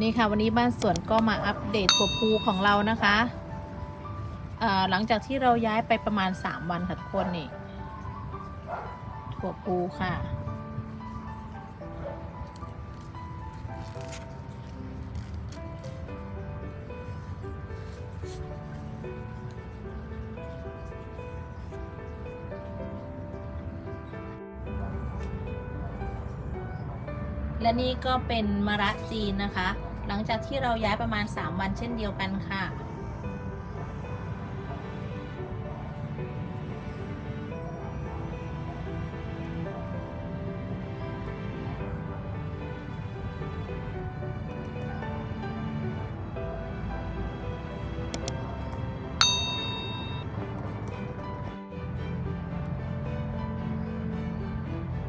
นี่ค่ะวันนี้บ้านสวนก็มาอัปเดตถั่วพูของเรานะคะหลังจากที่เราย้ายไปประมาณ 3 วันค่ะทุกคนนี่ถั่วพูค่ะ และนี่ก็เป็นมะระจีนนะคะ หลังจากที่เราย้ายประมาณ 3 วันเช่นเดียวกันค่ะ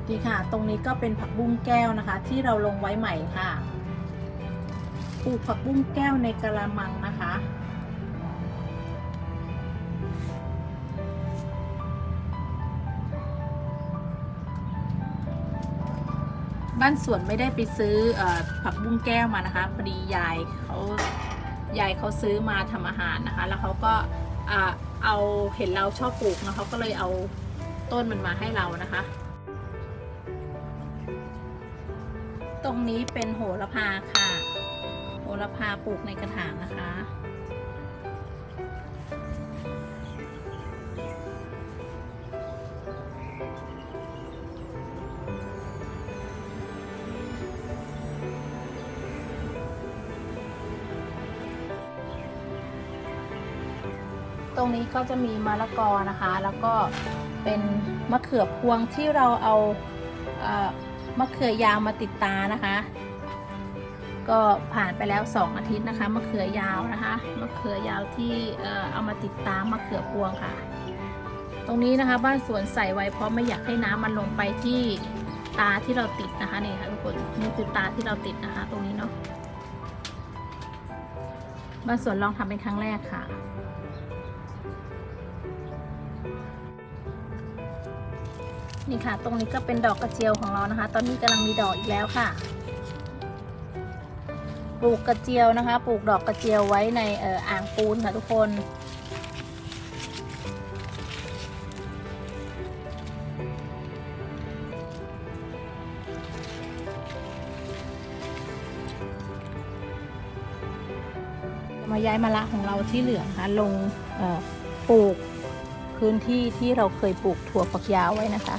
นี่ค่ะ ตรงนี้ก็เป็นผักบุ้งแก้วนะคะ ที่เราลงไว้ใหม่ค่ะ ปลูกผักบุ้งแก้วในกระมังนะคะ บ้านสวนไม่ได้ไปซื้ออผักบุ้งแก้วมานะคะพอดียายเขายายเขาซื้อมาทำอาหารนะคะ แล้วเขาก็อเอาเห็นเราชอบปลูกนะเขาก็เลยเอาต้นมันมาให้เรานะคะ ตรงนี้เป็นโหระพาค่ะ โหระพาปลูกในกระถางนะคะ ตรงนี้ก็จะมีมะละกอนะคะ แล้วก็เป็นมะเขือพวงที่เราเอาเอ่อ มะเขือยาวมาติดตานะคะ ก็ผ่านไปแล้ว 2 อาทิตย์นะคะมะเขือยาวนะคะมะเขือยาวที่เอ่อเอามาติดตามะเขือพวงค่ะ ตรงนี้นะคะบ้านสวนใส่ไว้เพราะไม่อยากให้น้ำมันลงไปที่ตาที่เราติดนะคะนี่ค่ะทุกคนนี่คือตาที่เราติดนะคะ ตรงนี้เนาะบ้านสวนลองทำเป็นครั้งแรกค่ะ นี่ค่ะ ตรงนี้ก็เป็นดอกกระเจียวของเรานะคะ ตอนนี้กำลังมีดอกอีกแล้วค่ะ ปลูกกระเจียวนะคะ ปลูกดอกกระเจียวไว้ในเอ่ออ่างปูนค่ะทุกคนมาย้ายมะละของเราที่เหลือนะคะลงปลูกพื้นที่ที่เราเคยปลูกถั่วฝักยาวไว้นะคะ